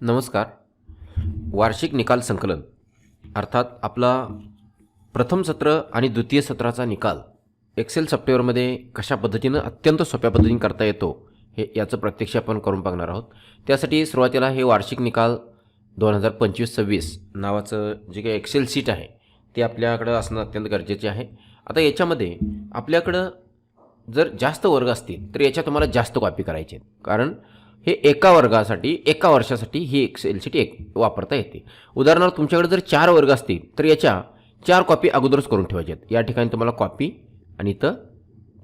नमस्कार. वार्षिक निकाल संकलन अर्थात आपला प्रथम सत्र आणि द्वितीय सत्राचा निकाल एक्सेल सॉफ्टवेअरमध्ये कशा पद्धतीनं अत्यंत सोप्या पद्धतीने करता येतो हे याचं प्रत्यक्ष आपण करून बघणार आहोत. त्यासाठी सुरुवातीला हे वार्षिक निकाल दोन हजार पंचवीस सव्वीस नावाचं जे काही एक्सेल सीट आहे ते आपल्याकडं असणं अत्यंत गरजेचे आहे. आता याच्यामध्ये आपल्याकडं जर जास्त वर्ग असतील तर याच्या तुम्हाला जास्त कॉपी करायचे आहेत. कारण हे एका वर्गासाठी एका वर्षासाठी ही एक्सेल शीट एक वापरता येते. उदाहरणार्थ तुमच्याकडे जर चार वर्ग असतील तर याच्या चार कॉपी अगोदरच करून ठेवायच्या आहेत. या ठिकाणी तुम्हाला कॉपी आणि इथं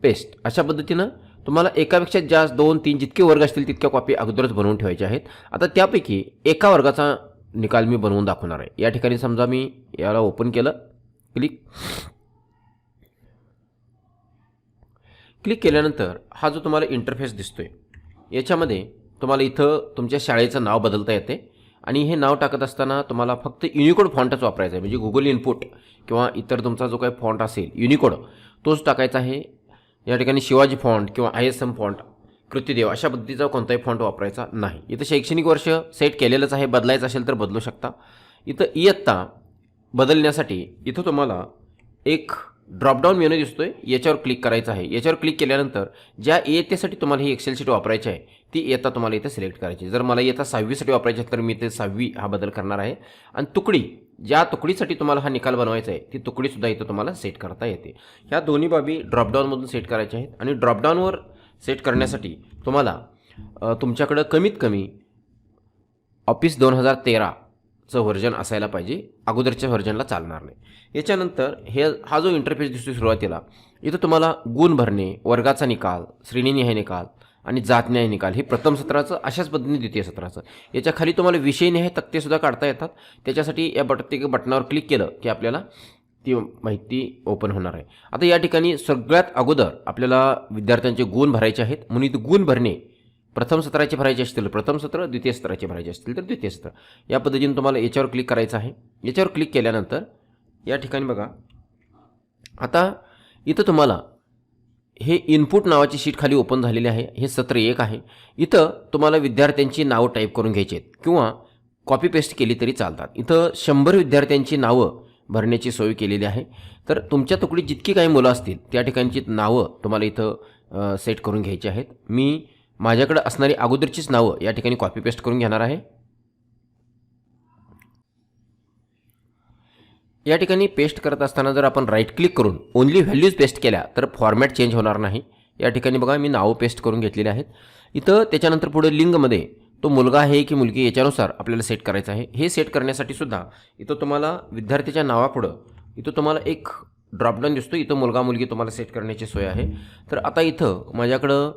पेस्ट अशा पद्धतीनं तुम्हाला एकापेक्षा जास्त दोन तीन जितके वर्ग असतील तितक्या कॉपी अगोदरच बनवून ठेवायच्या आहेत. आता त्यापैकी एका वर्गाचा निकाल मी बनवून दाखवणार आहे. या ठिकाणी समजा मी याला ओपन केलं. क्लिक क्लिक केल्यानंतर हा जो तुम्हाला इंटरफेस दिसतोय याच्यामध्ये तुम्हाला इथं तुमच्या शाळेचं नाव बदलता येते. आणि हे नाव टाकत असताना तुम्हाला फक्त युनिकोड फॉन्टच वापरायचा आहे. म्हणजे गुगल इनपुट किंवा इतर तुमचा जो काही फॉन्ट असेल युनिकोड तोच टाकायचा आहे. या ठिकाणी शिवाजी फॉन्ट किंवा I S M font Krutidev अशा पद्धतीचा कोणताही फॉन्ट वापरायचा नाही. इथं शैक्षणिक वर्ष सेट केलेलंच आहे. बदलायचं असेल तर बदलू शकता. इथं इयत्ता बदलण्यासाठी इथं तुम्हाला एक ड्रॉपडाऊन मेनू दिसतोय. याच्यावर क्लिक करायचं आहे. याच्यावर क्लिक केल्यानंतर ज्या इयत्तेसाठी तुम्हाला ही एक्सेल शीट वापरायची आहे ती इयत्ता तुम्हाला इथं सिलेक्ट करायची जर मला इयत्ता सहावीसाठी वापरायची आहे तर मी ते सहावी हा बदल करणार आहे. आणि तुकडी ज्या तुकडीसाठी तुम्हाला हा निकाल बनवायचा आहे ती तुकडीसुद्धा इथं तुम्हाला सेट करता येते. ह्या दोन्ही बाबी ड्रॉपडाऊनमधून सेट करायच्या आहेत. आणि ड्रॉपडाऊनवर सेट करण्यासाठी तुम्हाला तुमच्याकडं कमीत कमी ऑफिस दोन हजार तेरा चं व्हर्जन असायला पाहिजे. अगोदरच्या व्हर्जनला चालणार नाही. याच्यानंतर हे हा जो इंटरफेस दिसतो सुरुवातीला इथं तुम्हाला गुण भरणे वर्गाचा निकाल श्रेणीनिहाय निकाल आणि जातन्याय निकाल हे प्रथम सत्राचं अशाच पद्धतीने द्वितीय सत्राचं. याच्या खाली तुम्हाला विषयनिहाय तक्तेसुद्धा काढता येतात. त्याच्यासाठी या प्रत्येक बटनावर क्लिक केलं की आपल्याला ती माहिती ओपन होणार आहे. आता या ठिकाणी सगळ्यात अगोदर आपल्याला विद्यार्थ्यांचे गुण भरायचे आहेत. म्हणून इथं गुण भरणे प्रथम सत्राचे भरायचे असतील प्रथम सत्र द्वितीय सत्राचे भरायचे असतील तर द्वितीय सत्र. या पद्धतीने तुम्हाला याच्यावर क्लिक करायचं आहे. याच्यावर क्लिक केल्यानंतर या ठिकाणी बघा. आता इथं तुम्हाला हे इनपुट नावाची शीट खाली ओपन झालेली आहे. हे सत्र एक आहे. इथं तुम्हाला विद्यार्थ्यांची नावं टाईप करून घ्यायची आहेत. किंवा कॉपी पेस्ट केली तरी चालतात. इथं शंभर विद्यार्थ्यांची नावं भरण्याची सोय केलेली आहे. तर तुमच्या तुकडीत जितकी काही मुलं असतील त्या ठिकाणची नावं तुम्हाला इथं सेट करून घ्यायची आहेत. मी माझ्याकडे असणारी अगोदरचीच नावं या ठिकाणी कॉपी पेस्ट करून घेणार आहे. या ठिकाणी पेस्ट करत असताना जर आपण राईट क्लिक करून ओनली व्हॅल्यूज पेस्ट केल्या तर फॉर्मॅट चेंज होणार नाही. या ठिकाणी बघा मी नावं पेस्ट करून घेतलेली आहेत. इथं त्याच्यानंतर पुढे लिंगमध्ये तो मुलगा आहे की मुलगी याच्यानुसार आपल्याला सेट करायचं आहे. हे सेट करण्यासाठी सुद्धा इथं तुम्हाला विद्यार्थ्याच्या नावापुढं इथं तुम्हाला एक ड्रॉपडाऊन दिसतो. इथं मुलगा मुलगी तुम्हाला सेट करण्याची सोय आहे. तर आता इथं माझ्याकडं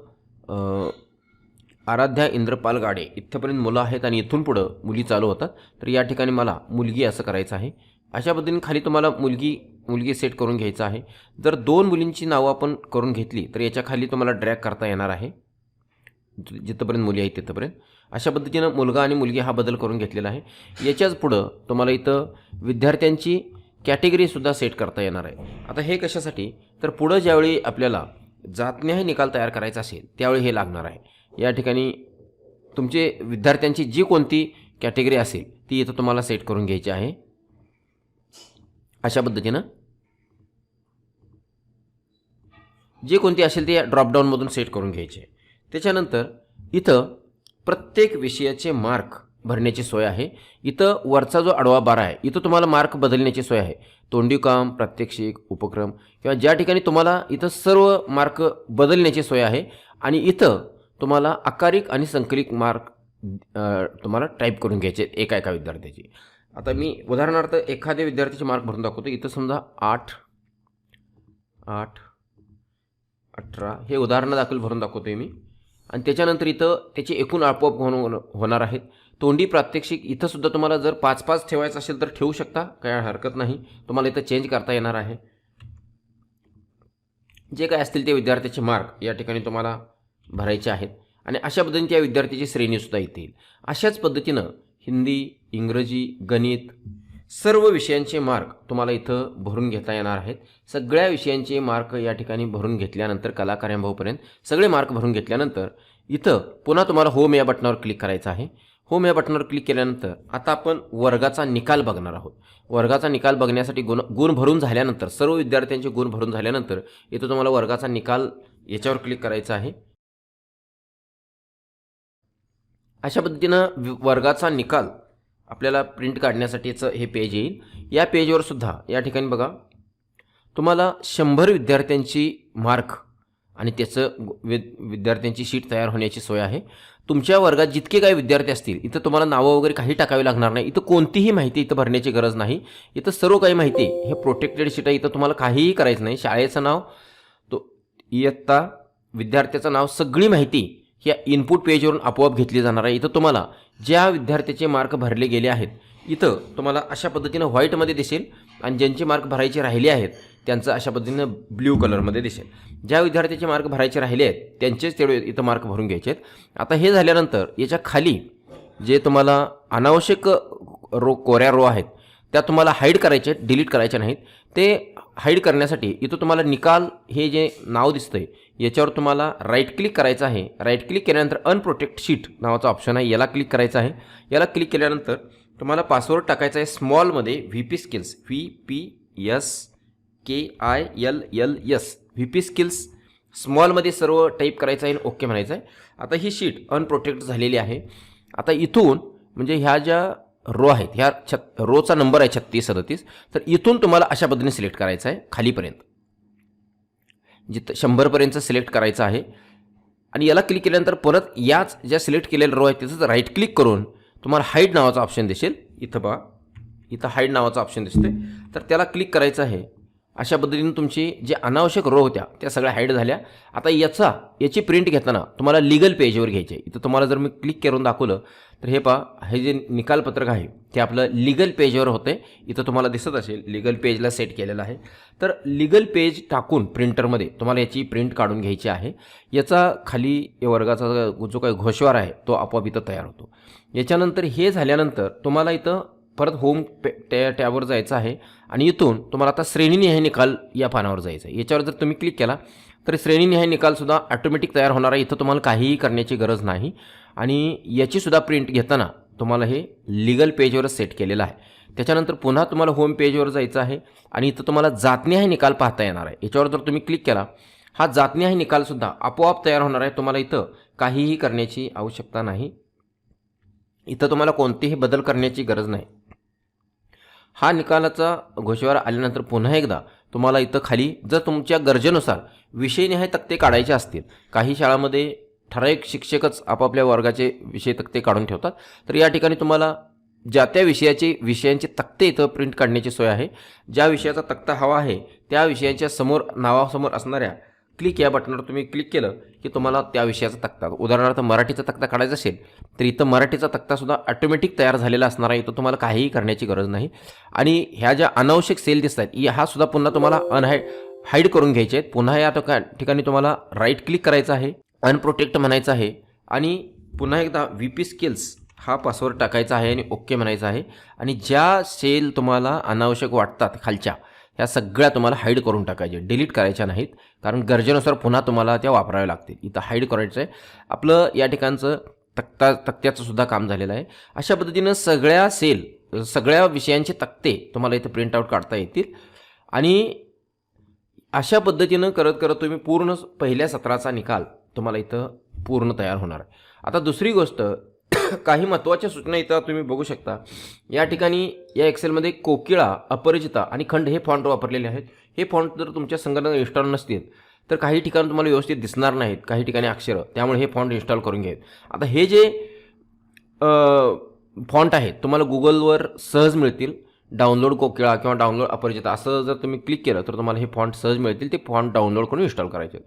आराध्या इंद्रपाल गाडे इथंपर्यंत मुलं आहेत आणि इथून पुढं मुली चालू होतात. तर या ठिकाणी मला मुलगी असं करायचं आहे. अशा पद्धतीने खाली तुम्हाला मुलगी मुलगी सेट करून घ्यायचं आहे. जर दोन मुलींची नावं आपण करून घेतली तर याच्या खाली तुम्हाला ड्रॅग करता येणार आहे. जिथंपर्यंत मुली आहेत तिथंपर्यंत. अशा पद्धतीनं मुलगा आणि मुलगी हा बदल करून घेतलेला आहे. याच्याच पुढं तुम्हाला इथं विद्यार्थ्यांची कॅटेगरीसुद्धा सेट करता येणार आहे. आता हे कशासाठी? तर पुढं ज्यावेळी आपल्याला जातन्याही निकाल तयार करायचा असेल त्यावेळी हे लागणार आहे. या ठिकाणी तुमचे विद्यार्थ्यांची जी कोणती कॅटेगरी असेल ती इथं तुम्हाला सेट करून घ्यायची आहे. अशा पद्धतीनं जे कोणती असेल ते ड्रॉपडाऊनमधून सेट करून घ्यायचे. त्याच्यानंतर इथं प्रत्येक विषयाचे मार्क भरण्याची सोय आहे. इथं वरचा जो आडवा बारा आहे इथं तुम्हाला मार्क बदलण्याची सोय आहे. तोंडी काम प्रात्यक्षिक उपक्रम किंवा ज्या ठिकाणी तुम्हाला इथं सर्व मार्क बदलण्याची सोय आहे आणि इथं तुम्हाला आकारिक आणि संकलित मार्क तुम्हाला टाईप करून घ्यायचे एका एका विद्यार्थ्याचे. आता मी उदाहरणार्थ एखाद्या विद्यार्थ्याचे मार्क भरून दाखवतो. इथं समजा आठ आठ अठरा हे उदाहरणं दाखल भरून आहे मी. आणि त्याच्यानंतर इथं त्याचे एकूण आपोआप होणं होणार आहेत. तोंडी प्रात्यक्षिक इथंसुद्धा तुम्हाला जर पाच पाच ठेवायचं असेल तर ठेवू शकता काय हरकत नाही. तुम्हाला इथं चेंज करता येणार आहे. जे काय असतील ते विद्यार्थ्याचे मार्क या ठिकाणी तुम्हाला भरायचे आहेत. आणि अशा पद्धतीने त्या विद्यार्थ्याची श्रेणीसुद्धा इथे येईल. अशाच पद्धतीनं हिंदी इंग्रजी गणित सर्व विषयांचे मार्क तुम्हाला इथं भरून घेता येणार आहेत. सगळ्या विषयांचे मार्क या ठिकाणी भरून घेतल्यानंतर कलाकार्यभाऊपर्यंत सगळे मार्क भरून घेतल्यानंतर इथं पुन्हा तुम्हाला होम या बटनावर क्लिक करायचं आहे. होम या बटनावर क्लिक केल्यानंतर आता आपण वर्गाचा निकाल बघणार आहोत. वर्गाचा निकाल बघण्यासाठी गुण गुण भरून झाल्यानंतर सर्व विद्यार्थ्यांचे गुण भरून झाल्यानंतर इथं तुम्हाला वर्गाचा निकाल याच्यावर क्लिक करायचा आहे. अशा पद्धतीनं वि- वर्गाचा निकाल आपल्याला प्रिंट काढण्यासाठीचं हे पेज येईल. या पेजवर सुद्धा या ठिकाणी बघा. तुम्हाला शंभर विद्यार्थ्यांची मार्क आणि त्याचं वि विद्यार्थ्यांची शीट तयार होण्याची सोय आहे. तुमच्या वर्गात जितके काही विद्यार्थी असतील इथं तुम्हाला नावं वगैरे काही टाकावी लागणार नाही. इथं कोणतीही माहिती इथं भरण्याची गरज नाही. इथं सर्व काही माहिती हे प्रोटेक्टेड शीट आहे. इथं तुम्हाला काहीही करायचं नाही. शाळेचं नाव तो इयत्ता विद्यार्थ्याचं नाव सगळी माहिती या इनपुट पेजवरून आपोआप घेतली जाणार आहे. इथं तुम्हाला ज्या विद्यार्थ्याचे मार्क भरले गेले आहेत इथं तुम्हाला अशा पद्धतीनं व्हाईटमध्ये दिसेल आणि ज्यांचे मार्क भरायचे राहिले आहेत त्यांचं अशा पद्धतीनं ब्ल्यू कलरमध्ये दिसेल. ज्या विद्यार्थ्याचे मार्क भरायचे राहिले आहेत त्यांचेच तेवढे इथं मार्क भरून घ्यायचे आहेत. आता हे झाल्यानंतर याच्या खाली जे तुम्हाला अनावश्यक रो कोऱ्या रो आहेत त्या तुम्हाला हाईड करायचे आहेत डिलीट करायच्या नाहीत. ते हाईड करण्यासाठी इथं तुम्हाला निकाल हे जे नाव दिसतं आहे याच्यावर तुम्हाला राईट क्लिक करायचं आहे. राईट क्लिक केल्यानंतर अनप्रोटेक्ट शीट नावाचा ऑप्शन आहे. याला क्लिक करायचं आहे. याला क्लिक केल्यानंतर तुम्हाला पासवर्ड टाकायचा आहे स्मॉलमध्ये V P skills V P S K I L L S V P skills स्मॉलमध्ये सर्व टाईप करायचं आहे आणि ओके म्हणायचं आहे. आता ही शीट अनप्रोटेक्ट झालेली आहे. आता इथून म्हणजे ह्या ज्या रो आहेत. ह्या छत रोचा नंबर आहे छत्तीस सदतीस. तर इथून तुम्हाला अशा पद्धतीने सिलेक्ट करायचं आहे खालीपर्यंत. जिथं शंभरपर्यंत सिलेक्ट करायचं आहे. आणि याला क्लिक केल्यानंतर परत याच ज्या सिलेक्ट केलेल्या रो आहेत तिथंच राईट क्लिक करून तुम्हाला हाईड नावाचा ऑप्शन दिसेल. इथं बघा. इथं हाईड नावाचा ऑप्शन दिसतोय. तर त्याला क्लिक करायचं आहे. अशा पद्धतीने तुमची जे अनावश्यक रो होत्या त्या सगळ्या हाईड झाल्या. आता याचा याची प्रिंट घेताना तुम्हाला लिगल पेजवर घ्यायची आहे इथं तुम्हाला जर मी क्लिक करून दाखवलं तर हे पहा हे जे निकालपत्रक आहे ते आपलं लिगल पेजवर होतं आहे इथं तुम्हाला दिसत असेल लिगल पेजला सेट केलेलं आहे. तर लिगल पेज टाकून प्रिंटरमध्ये तुम्हाला याची प्रिंट काढून घ्यायची आहे. याचा खाली या वर्गाचा जो काही घोषवार आहे तो आपोआप इथं तयार होतो. याच्यानंतर हे झाल्यानंतर तुम्हाला इथं परत होम पे त्या टॅबवर जायचं आहे. आणि इथून तुम्हाला आता श्रेणीनिहाय निकाल या पानावर जायचं आहे याच्यावर जर तुम्ही क्लिक केला तर श्रेणीनिहाय निकालसुद्धा ऑटोमॅटिक तयार होणार आहे. इथं तुम्हाला काहीही करण्याची गरज नाही. आणि याचीसुद्धा प्रिंट घेताना तुम्हाला हे लिगल पेजवरच सेट केलेलं आहे. त्याच्यानंतर पुन्हा तुम्हाला होम पेजवर जायचं आहे. आणि इथं तुम्हाला जातनिहाय निकाल पाहता येणार आहे. याच्यावर जर तुम्ही क्लिक केला हा जातनिहाय निकालसुद्धा आपोआप तयार होणार आहे. तुम्हाला इथं काहीही करण्याची आवश्यकता नाही. इथं तुम्हाला कोणतेही बदल करण्याची गरज नाही. हा निकालाचा घोषवार आल्यानंतर पुन्हा एकदा तुम्हाला इथं खाली जर तुमच्या गरजेनुसार विषयनिहाय तक्ते काढायचे असतील काही शाळांमध्ये ठराविक शिक्षकच आपापल्या वर्गाचे विषय तक्ते काढून ठेवतात तर या ठिकाणी तुम्हाला ज्या त्या विषयाचे विषयांचे तक्ते इथं प्रिंट काढण्याची सोय आहे. ज्या विषयाचा तक्ता हवा आहे त्या विषयांच्या समोर नावासमोर असणाऱ्या क्लिक या बटनावर तुम्ही क्लिक केलं की तुम्हाला त्या विषयाचा तक्ता उदाहरणार्थ मराठीचा तक्ता काढायचा असेल तर इथं मराठीचा तक्तासुद्धा ऑटोमॅटिक तयार झालेला असणार आहे. इथं तुम्हाला काहीही करण्याची गरज नाही. आणि ह्या ज्या अनावश्यक सेल दिसत आहेत हा सुद्धा पुन्हा तुम्हाला अनहाय हाईड करून घ्यायचे आहेत. पुन्हा या ठिकाणी तुम्हाला राईट क्लिक करायचं आहे अनप्रोटेक्ट म्हणायचं आहे. आणि पुन्हा एकदा व्ही पी स्किल्स हा पासवर्ड टाकायचा आहे आणि ओके म्हणायचा आहे. आणि ज्या सेल तुम्हाला अनावश्यक वाटतात खालच्या ह्या सगळ्या तुम्हाला हाईड करून टाकायचे डिलीट करायच्या नाहीत. कारण गरजेनुसार पुन्हा तुम्हाला त्या वापराव्या लागतील. इथं हाईड करायचं आहे आपलं या ठिकाणचं तक्ता तक्त्याचं सुद्धा काम झालेलं आहे. अशा पद्धतीनं सगळ्या सेल सगळ्या विषयांचे तक्ते तुम्हाला इथं प्रिंट आऊट काढता येतील. आणि अशा पद्धतीनं करत करत तुम्ही पूर्ण पहिल्या सत्राचा निकाल तुम्हाला इथं पूर्ण तयार होणार आहे. आता दुसरी गोष्ट काही महत्त्वाच्या सूचना इथं तुम्ही बघू शकता. या ठिकाणी या एक्सेलमध्ये कोकिळा अपरिचिता आणि खंड हे फॉन्ट वापरलेले आहेत. हे फॉन्ट जर तुमच्या संगणक इन्स्टॉल नसतील तर काही ठिकाणी तुम्हाला व्यवस्थित दिसणार नाहीत. काही ठिकाणी अक्षरं त्यामुळे हे फॉन्ट इन्स्टॉल करून घ्यावेत आता हे जे फॉन्ट आहेत तुम्हाला गुगलवर सहज मिळतील. डाउनलोड कोकिळा किंवा डाउनलोड अपरिचिता असं जर तुम्ही क्लिक केलं तर तुम्हाला हे फॉन्ट सहज मिळतील. ते फॉन्ट डाउनलोड करून इन्स्टॉल करायचे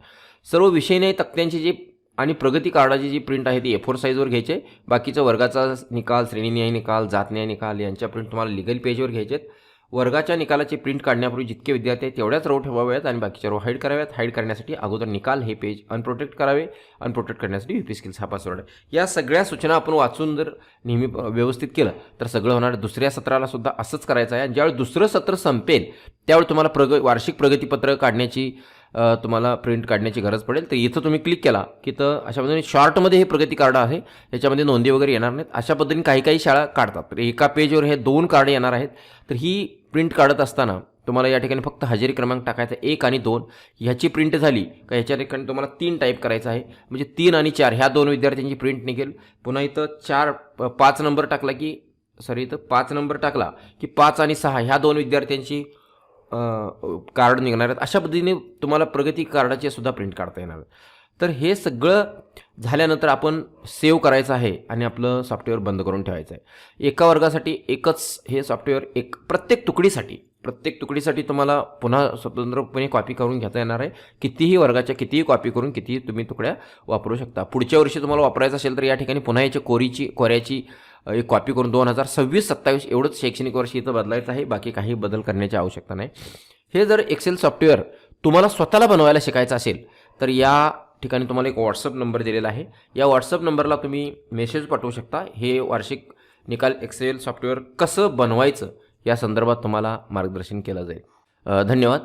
सर्व विषयने तक्त्यांची जी आणि प्रगती कार्डाची जी प्रिंट आहे ती ए फोर साईजवर घ्यायचे बाकीचं वर्गाचा निकाल श्रेणीन्याय निकाल जातन्याय निकाल यांच्या प्रिंट तुम्हाला लिगल पेजवर घ्यायचे आहेत वर्गाच्या निकालाची प्रिंट काढण्यापूर्वी जितके विद्यार्थी आहेत तेवढ्याच रो ठेवाव्यात आणि बाकीच्या रो हाईड कराव्यात. हाईड करण्यासाठी अगोदर निकाल हे पेज अनप्रोटेक्ट करावे. अनप्रोटेक्ट करण्यासाठी यू पी स्किल्स हा पासवर्ड आहे. या सगळ्या सूचना आपण वाचून जर नेहमी व्यवस्थित केलं तर सगळं होणार. दुसऱ्या सत्राला सुद्धा असंच करायचं आहे. आणि ज्यावेळी दुसरं सत्र संपेल त्यावेळी तुम्हाला प्रग वार्षिक प्रगतीपत्र काढण्याची तुम्हाला प्रिंट काढण्याची गरज पडेल. तर इथं तुम्ही क्लिक केला की तर अशा पद्धतीने शॉर्टमध्ये हे प्रगती कार्ड आहे. याच्यामध्ये नोंदी वगैरे येणार नाहीत. अशा पद्धतीने काही काही शाळा काढतात. तर एका पेजवर हे दोन कार्ड येणार आहेत. तर ही प्रिंट काढत असताना तुम्हाला या ठिकाणी फक्त हजेरी क्रमांक टाकायचा एक आणि दोन. ह्याची प्रिंट झाली का ह्याच्या ठिकाणी तुम्हाला तीन टाईप करायचं आहे. म्हणजे तीन आणि चार. ह्या दोन विद्यार्थ्यांची प्रिंट निघेल. पुन्हा इथं चार प- पाच नंबर टाकला की सॉरी इथं पाच नंबर टाकला की पाच आणि सहा. ह्या दोन विद्यार्थ्यांची कार्ड निघणार आहेत. अशा पद्धतीने तुम्हाला प्रगती कार्डाचे सुद्धा प्रिंट काढता येणार तर हे सगळं झाल्यानंतर आपण सेव्ह करायचं आहे आणि आपलं सॉफ्टवेअर बंद करून ठेवायचं आहे. एका वर्गासाठी एकच हे सॉफ्टवेअर एक प्रत्येक तुकडीसाठी प्रत्येक तुकडीसाठी तुम्हाला पुन्हा स्वतंत्रपणे कॉपी करून घेता येणार आहे. कितीही वर्गाच्या कितीही कॉपी करून कितीही तुम्ही तुकड्या वापरू शकता. पुढच्या वर्षी तुम्हाला वापरायचं असेल तर या ठिकाणी पुन्हा याची कोरीची कोऱ्याची एक कॉपी करून दोन हजार सव्वीस सत्तावीस एवढंच शैक्षणिक वर्ष इथं बदलायचं आहे. बाकी काही बदल करण्याची आवश्यकता नाही. हे जर एक्सेल सॉफ्टवेअर तुम्हाला स्वतःला बनवायला शिकायचं असेल तर या ठिकाणी तुम्हाला एक व्हॉट्सअप नंबर दिलेला आहे. या व्हॉट्सअप नंबरला तुम्ही मेसेज पाठवू शकता. हे वार्षिक निकाल एक्सेल सॉफ्टवेअर कसं बनवायचं या संदर्भात तुम्हाला मार्गदर्शन केलं जाईल. धन्यवाद.